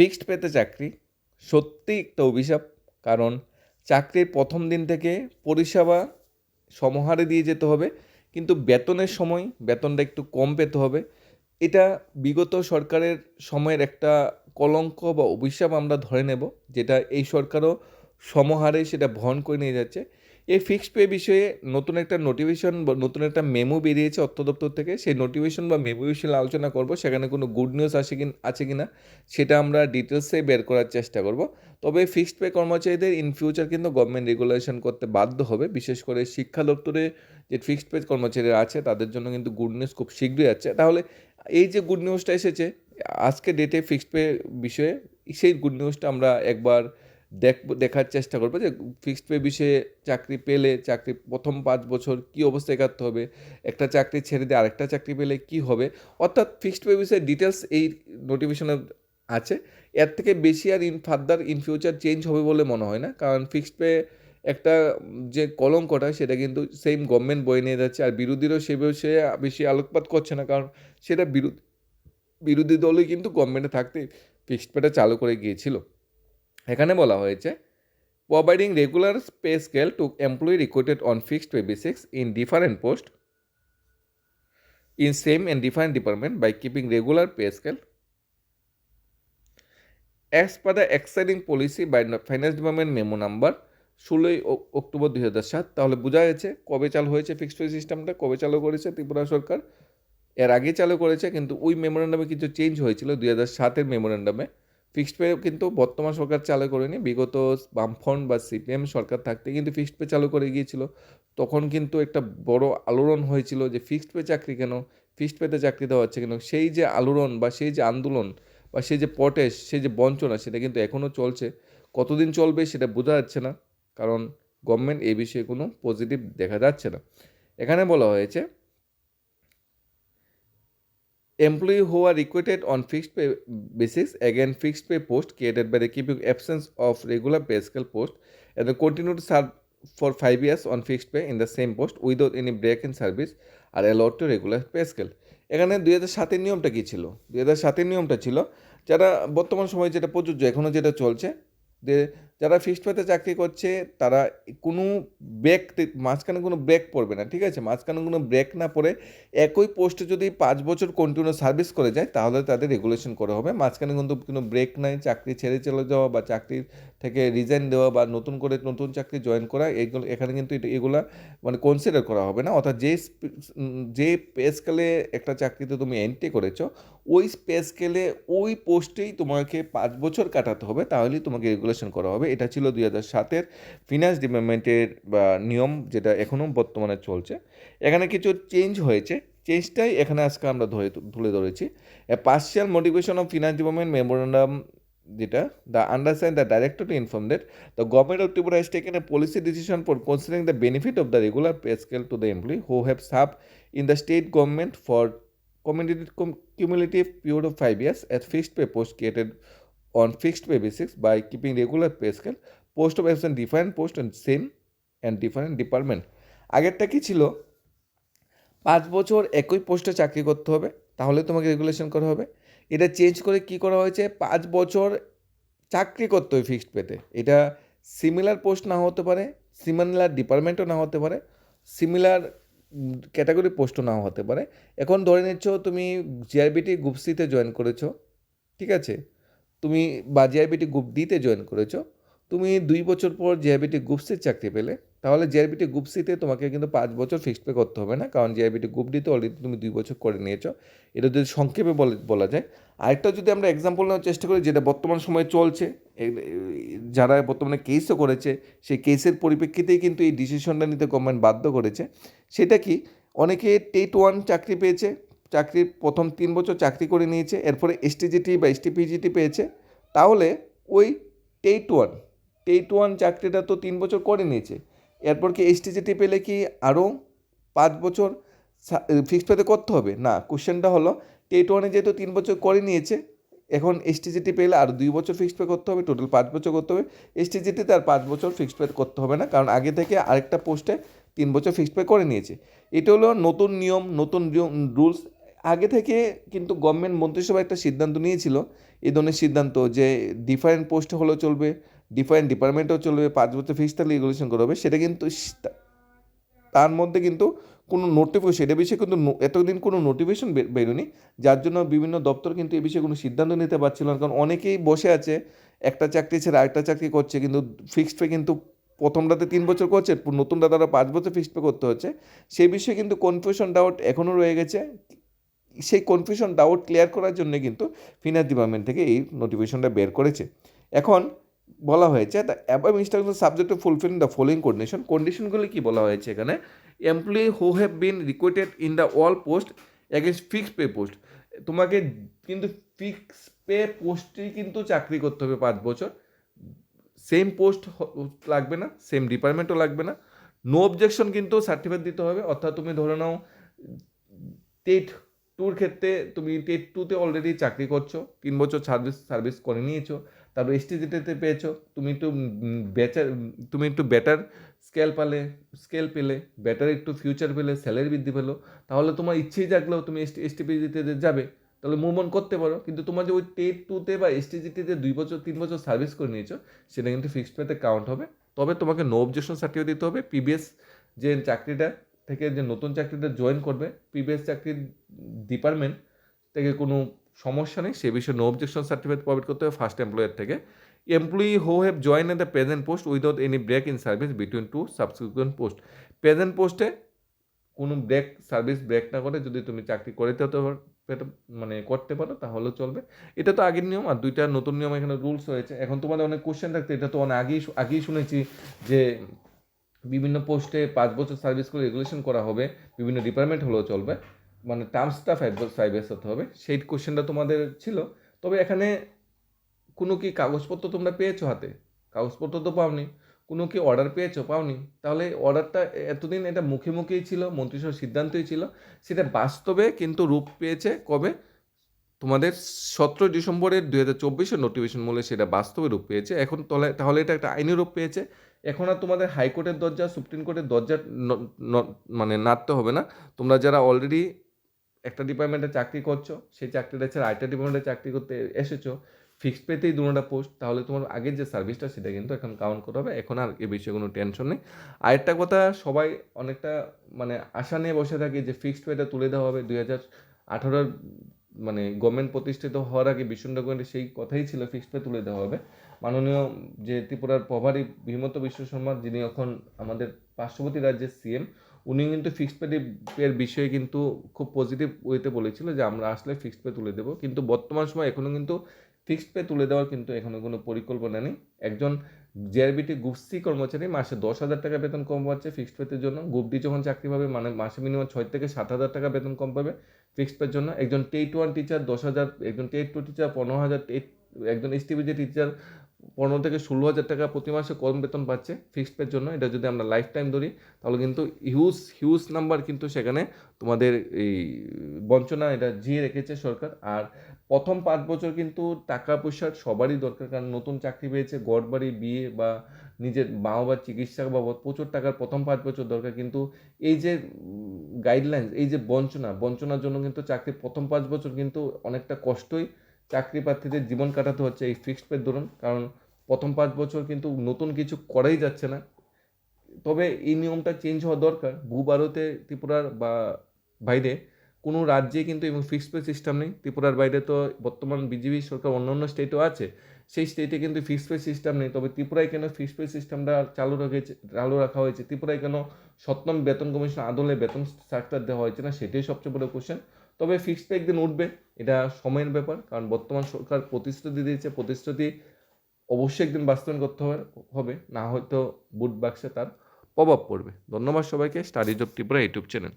Fixed পেতে চাকরি সত্যি একটা অভিশাপ। কারণ চাকরির প্রথম দিন থেকে পরিষেবা সমহারে দিয়ে যেতে হবে, কিন্তু বেতনের সময় বেতনটা একটু কম পেতে হবে। এটা বিগত সরকারের সময়ের একটা কলঙ্ক বা অভিশাপ আমরা ধরে নেব, যেটা এই সরকারও সমহারে সেটা বহন করে নিয়ে যাচ্ছে। এই ফিক্সড পে বিষয়ে নতুন একটা নোটিফিকেশন বা নতুন একটা মেমো বেরিয়েছে অর্থ দপ্তর থেকে। সেই নোটিফিকেশন বা মেমো বিষয়ে আলোচনা করব, সেখানে কোনো গুড নিউজ আসে কি আছে কি না সেটা আমরা ডিটেলসে বের করার চেষ্টা করব। তবে ফিক্সড পে কর্মচারীদের ইন ফিউচার কিন্তু গভর্নমেন্ট রেগুলেশন করতে বাধ্য হবে, বিশেষ করে শিক্ষা দপ্তরে যে ফিক্সড পে কর্মচারীরা আছে, তাদের জন্য কিন্তু গুড নিউজ খুব শীঘ্রই আছে তাহলে এই যে গুড নিউজটা এসেছে, আজকে ডেটে ফিক্সড পে বিষয়ে, সেই গুড নিউজটা আমরা একবার দেখ, দেখার চেষ্টা করবে যে ফিক্সড পে বিষয়ে চাকরি পেলে চাকরি প্রথম পাঁচ বছর কী অবস্থায় কাটতে হবে, একটা চাকরি ছেড়ে দিয়ে আরেকটা চাকরি পেলে কি হবে? অর্থাৎ ফিক্সড পে বিষয়ে ডিটেলস এই নোটিফিকেশনে আছে। এর থেকে বেশি আর in further in future change হবে বলে মনে হয় না। কারণ ফিক্সড পে একটা যে কলঙ্কটা সেটা কিন্তু সেম গভর্নমেন্ট বয়ে নিয়ে যাচ্ছে। আর বিরোধীরাও সে বিষয়ে বেশি আলোকপাত করছে না। কারণ সেটা বিরোধী বিরোধী দলই কিন্তু গভর্নমেন্টে থাকতে ফিক্সড পেটা চালু করে গিয়েছিল। এখানে বলা হয়েছে providing regular pay scale to employee recruited on fixed pay basis in different post in same and different department by keeping regular pay scale as the exciting policy by the finance department memo number ষোলোই October দুই হাজার সাত। তাহলে বোঝা গেছে কবে চালু হয়েছে ফিক্সড পে সিস্টেমটা কবে চালু করেছে ত্রিপুরা সরকার। এর আগে চালু করেছে, কিন্তু ওই মেমোরেন্ডামে কিছু চেঞ্জ হয়েছিল দুই হাজার সাতের মেমোরেন্ডামে ফিক্সড পে কিন্তু বর্তমান সরকার চালু করেনি। বিগত বামফ্রন্ট বা সিপিএম সরকার থাকতে কিন্তু ফিক্সড পে চালু করে গিয়েছিল। তখন কিন্তু একটা বড় আলোড়ন হয়েছিল যে ফিক্সড পে চাকরি কেন, ফিক্সড পেতে চাকরি দেওয়া হচ্ছে কেন? সেই যে আলোড়ন বা সেই যে আন্দোলন বা সেই যে পটেশ সেই যে বঞ্চনা, সেটা কিন্তু এখনও চলছে। কতদিন চলবে সেটা বোঝা যাচ্ছে না, কারণ গভর্নমেন্ট এ বিষয়ে কোনো পজিটিভ দেখা যাচ্ছে না। এখানে বলা হয়েছে employee who are recruited on fixed pay basis again fixed pay post created by the keeping absence of regular pay scale post and continue to serve for five years on fixed pay in the same post without any break in service are allowed to regular pay scale এখানে দুই হাজার সাতের নিয়মটা কী ছিল? দুই হাজার সাতের নিয়মটা ছিল, যারা বর্তমান সময়ে যেটা প্রযোজ্য এখনও যেটা চলছে যারা ফিক্সড পেতে চাকরি করছে, তারা কোনো ব্রেক মাঝখানে কোনো ব্রেক পড়বে না, ঠিক আছে? মাঝখানে কোনো ব্রেক না পড়ে একই পোস্টে যদি পাঁচ বছর কন্টিনিউ সার্ভিস করে যায়, তাহলে তাদের রেগুলেশন করা হবে। মাঝখানে কিন্তু কোনো ব্রেক নাই, চাকরি ছেড়ে চলে যাওয়া বা চাকরির থেকে রিজাইন দেওয়া বা নতুন করে নতুন চাকরি জয়েন করা এগুলো এখানে কিন্তু এগুলা মানে কনসিডার করা হবে না। অর্থাৎ যে যে পে স্কেলে একটা চাকরিতে তুমি এন্ট্রি করেছ, ওই পে স্কেলে ওই পোস্টেই তোমাকে পাঁচ বছর কাটাতে হবে, তাহলেই তোমাকে রেগুলেশন করা হবে, এটা ছিল দুই হাজার সাতের ফিনান্স ডিপার্টমেন্টের নিয়ম যেটা এখনও বর্তমানে চলছে। এখানে কিছু চেঞ্জ হয়েছে চেঞ্জটাই এখানে আজকে আমরা ধরে তুলে ধরেছি। Partial motivation of finance department memorandum যেটা the understand the director to inform that the government of Tripura has taken a policy decision for considering the benefit of the regular pay scale to the employee who have sub in the state government for cum- cumulative period of five years at fixed pay post created on fixed pay basis by keeping regular pay scale, post of absent different post and same and different department. আগেরটা কি ছিল? পাঁচ বছর একই পোস্টে চাকরি করতে হবে, তাহলে তোমাকে রেগুলেশন করা হবে। এটা চেঞ্জ করে কি করা হয়েছে? পাঁচ বছর চাকরি করতে হবে ফিক্সড পেতে এটা সিমিলার পোস্ট না হতে পারে সিমিলার ডিপার্টমেন্টও না হতে পারে সিমিলার ক্যাটাগরি পোস্টও নাও হতে পারে। এখন ধরে নিচ্ছ তুমি জিআরবিটি গ্রুপ সিতে জয়েন করেছ, ঠিক আছে? তুমি বা জিআরবিটি গ্রুপ ডিতে জয়েন করেছ, তুমি দুই বছর পর জিআরবিটি গ্রুপ সির চাকরি পেলে, তাহলে জিআরবিটি গ্রুপ সিতে তোমাকে কিন্তু পাঁচ বছর ফিক্সড পে করতে হবে না, কারণ জিআরবিটি গ্রুপ ডিতে অলরেডি তুমি দুই বছর করে নিয়েছো। এটা যদি সংক্ষেপে বলে, বলা যায়। আরেকটা যদি আমরা এক্সাম্পল নেওয়ার চেষ্টা করি, যেটা বর্তমান সময়ে চলছে যারা বর্তমানে কেসও করেছে, সেই কেসের পরিপ্রেক্ষিতেই কিন্তু এই ডিসিশনটা নিতে গভর্নমেন্ট বাধ্য করেছে। সেটা কি? অনেকে টেট ওয়ান চাকরি পেয়েছে চাকরির প্রথম তিন বছর চাকরি করে নিয়েছে, এরপরে এসটিজিটি বা এসটিপিজিটি পেয়েছে, তাহলে ওই টেট ওয়ান টেট ওয়ান চাকরিটা তো তিন বছর করে নিয়েছে, এরপর কি এসটিজিটি পেলে কি আরও পাঁচ বছর ফিক্সড পেতে করতে হবে? না কোশ্চেনটা হলো টেট ওয়ানে যেহেতু তিন বছর করে নিয়েছে, এখন এসটিজিটি পেলে আর দুই বছর ফিক্সড পে করতে হবে টোটাল পাঁচ বছর করতে হবে এসটিজিটিতে আর পাঁচ বছর ফিক্সড পে করতে হবে না, কারণ আগে থেকে আরেকটা পোস্টে তিন বছর ফিক্সড পে করে নিয়েছে। এটা হলো নতুন নিয়ম, নতুন রুলস আগে থেকে কিন্তু গভর্নমেন্ট মন্ত্রিসভা একটা সিদ্ধান্ত নিয়েছিল, এই ধরনের সিদ্ধান্ত যে ডিফারেন্ট পোস্ট হলেও চলবে ডিফারেন্ট ডিপার্টমেন্টও চলবে, পাঁচ বছর ফিক্স থাকলে রেগুলেশন করা হবে, সেটা কিন্তু তার মধ্যে কিন্তু কোনো নোটিফিকেশন এটা বিষয়ে কিন্তু এতদিন কোনো নোটিফিকেশন বেরোনি যার জন্য বিভিন্ন দপ্তর কিন্তু এ বিষয়ে কোনো সিদ্ধান্ত নিতে পারছিল না, কারণ অনেকেই বসে আছে, একটা চাকরি ছেড়ে আরেকটা চাকরি করছে, কিন্তু ফিক্সড পে কিন্তু প্রথমটাতে তিন বছর করছে নতুনটা তারা পাঁচ বছর ফিক্সড পে করতে হচ্ছে সেই বিষয়ে কিন্তু কনফিউশন ডাউট এখনও রয়ে গেছে সেই কনফিউশন ডাউট ক্লিয়ার করার জন্য কিন্তু ফিনান্স ডিপার্টমেন্ট থেকে এই নোটিফিকেশনটা বের করেছে। এখন বলা হয়েছে the above instruction subject fulfilling the following condition কন্ডিশনগুলি কি বলা হয়েছে এখানে? Employee who have been recruited in the all post against fixed pay post তোমাকে কিন্তু ফিক্স পে পোস্টেই কিন্তু চাকরি করতে হবে পাঁচ বছর। সেম পোস্ট লাগবে না সেম ডিপার্টমেন্টও লাগবে না। নো অবজেকশন কিন্তু সার্টিফিকেট দিতে হবে। অর্থাৎ তুমি ধরে নাও টেট টুর ক্ষেত্রে তুমি টেট টুতে অলরেডি চাকরি করছ, তিন বছর সার্ভিস সার্ভিস করে নিয়েছো, তারপর এসটিজিটিতে পেয়েছ, তুমি একটু বেচার তুমি একটু বেটার স্কেল পালে স্কেল পেলে বেটার একটু ফিউচার পেলে স্যালারি বৃদ্ধি পেল, তাহলে তোমার ইচ্ছেই জাগলেও তুমি এসটি এসটিপিজিতে যাবে, তাহলে মুভমেন্ট করতে পারো, কিন্তু তোমার যে ওই টেট টুতে বা এসটিজিটিতে দুই বছর, তিন বছর সার্ভিস করে নিয়েছো, সেটা কিন্তু ফিক্সড পেতে কাউন্ট হবে, তবে তোমাকে নো অবজেকশন সার্টিফিকেট দিতে হবে পিবিএস যে চাকরিটা থেকে যে নতুন চাকরিটা জয়েন করবে প্রিভিয়াস চাকরির ডিপার্টমেন্ট থেকে কোনো সমস্যা নেই, সে বিষয়ে নো অবজেকশন সার্টিফিকেট প্রভাইড করতে হবে ফার্স্ট এমপ্লয়ার থেকে। Employee who have join at the present post without any break in service between two subsequent post present পোস্টে কোনো ব্রেক সার্ভিস ব্রেক না করে যদি তুমি চাকরি করে পেতে- মানে করতে পারো, তাহলেও চলবে। এটা তো আগের নিয়ম, আর দুইটা নতুন নিয়ম এখানে রুলস হয়েছে এখন তোমাদের অনেক কোশ্চেন থাকতে এটা তো অনেক আগেই আগেই শুনেছি যে বিভিন্ন পোস্টে পাঁচ বছর সার্ভিস করে রেগুলেশন করা হবে, বিভিন্ন ডিপার্টমেন্ট হলেও চলবে মানে টার্মসটা ফাইভ ইয়ার্স হতে হবে। সেই কোশ্চেনটা তোমাদের ছিল। তবে এখানে কোনো কি কাগজপত্র তোমরা পেয়েছ হাতে? কাগজপত্র তো পাওনি। কোনো কি অর্ডার পেয়েছ? পাওনি। তাহলে অর্ডারটা এতদিন এটা মুখে মুখেই ছিল, মন্ত্রিসভার সিদ্ধান্তই ছিল। সেটা বাস্তবে কিন্তু রূপ পেয়েছে কবে? তোমাদের সতেরো ডিসেম্বরের দু হাজার চব্বিশের নোটিফিকেশন মূলে সেটা বাস্তবে রূপ পেয়েছে। এখন তাহলে তাহলে এটা একটা আইনি রূপ পেয়েছে। এখন আর তোমাদের হাইকোর্টের দরজা সুপ্রিম কোর্টের দরজা মানে নাড়তে হবে না। তোমরা যারা অলরেডি একটা ডিপার্টমেন্টে চাকরি করছ, সেই চাকরিটা ছেড়ে আরেকটা ডিপার্টমেন্টে চাকরি করতে এসেছ ফিক্সড পেতেই দুটা পোস্ট তাহলে তোমার আগের যে সার্ভিসটা সেটা কিন্তু এখন কাউন্ট করা হবে। এখন আর এ বিষয়ে কোনো টেনশন নেই। আরেকটা কথা, সবাই অনেকটা মানে আশা নিয়ে বসে থাকে যে ফিক্সড পেটা তুলে দেওয়া হবে। দুই হাজার আঠারোর মানে গভর্নমেন্ট প্রতিষ্ঠিত হওয়ার আগে ডকুমেন্টে সেই কথাই ছিল ফিক্সড পে তুলে দেওয়া হবে। মাননীয় যে ত্রিপুরার প্রভারী হিমন্ত বিশ্ব শর্মা, যিনি এখন আমাদের পার্শ্ববর্তী রাজ্যের সিএম উনি কিন্তু ফিক্সড পে এর বিষয়ে কিন্তু খুব পজিটিভ ওয়েতে বলেছিল যে আমরা আসলে ফিক্সড পে তুলে দেবো। কিন্তু বর্তমান সময় এখনও কিন্তু ফিক্সড পে তুলে দেওয়ার কিন্তু এখনও কোনো পরিকল্পনা নেই। একজন জেআরবিটি গ্রুপ সি কর্মচারী মাসে দশ হাজার টাকা বেতন কম পাচ্ছে ফিক্সড পেতে জন্য। গ্রুপ যখন চাকরি পাবে মানে মাসে মিনিমাম ছয় থেকে সাত হাজার টাকা বেতন কম পাবে ফিক্সড পের জন্য। একজন টেট ওয়ান টিচার দশ হাজার, একজন টেট টু টিচার পনেরো হাজার টেট একজন এসটিভিজি টিচার পনেরো থেকে ষোলো হাজার টাকা প্রতি মাসে কম বেতন পাচ্ছে ফিক্সড পের জন্য। এটা যদি আমরা লাইফ টাইম ধরি, তাহলে কিন্তু হিউজ হিউজ নাম্বার কিন্তু সেখানে তোমাদের এই বঞ্চনা এটা জিয়ে রেখেছে সরকার। আর প্রথম পাঁচ বছর কিন্তু টাকা পয়সার সবারই দরকার, কারণ নতুন চাকরি পেয়েছে গড় বাড়ি বিয়ে বা নিজের মা বাবার চিকিৎসা বাবদ প্রচুর টাকার প্রথম পাঁচ বছর দরকার। কিন্তু এই যে গাইডলাইন্স এই যে বঞ্চনা, বঞ্চনার জন্য কিন্তু চাকরি প্রথম পাঁচ বছর কিন্তু অনেকটা কষ্টই। চাকরি প্রার্থীদের জীবন কাটাতে হচ্ছে এই ফিক্সড পের দরুন, কারণ প্রথম পাঁচ বছর কিন্তু নতুন কিছু করাই যাচ্ছে না। তবে এই নিয়মটা চেঞ্জ হওয়া দরকার। ভূভারতে ত্রিপুরার বা বাইরে কোনো রাজ্যে কিন্তু এবং ফিক্সড পে সিস্টেম নেই। ত্রিপুরার বাইরে তো বর্তমান বিজেপি সরকার অন্য অন্য স্টেটও আছে। সেই স্টেটে কিন্তু ফিক্সড পে সিস্টেম নেই। তবে ত্রিপুরায় কেন ফিক্সড পে সিস্টেমটা চালু রেখেছে, চালু রাখা হয়েছে? ত্রিপুরায় কেন সপ্তম বেতন কমিশন আদলে বেতন স্ট্রাকচার দেওয়া হয়েছে না? সেটাই সবচেয়ে বড় কোশ্চেন তবে ফিক্সড পে একদিন উঠবে। এটা সময়ের ব্যাপার। কারণ বর্তমান সরকার প্রতিশ্রুতি দিয়েছে। প্রতিশ্রুতি অবশ্যই একদিন বাস্তবায়ন করতে হবে হবে। না হয়তো বুট বাক্সে তার প্রভাব পড়বে। ধন্যবাদ সবাইকে studies of Tripura YouTube channel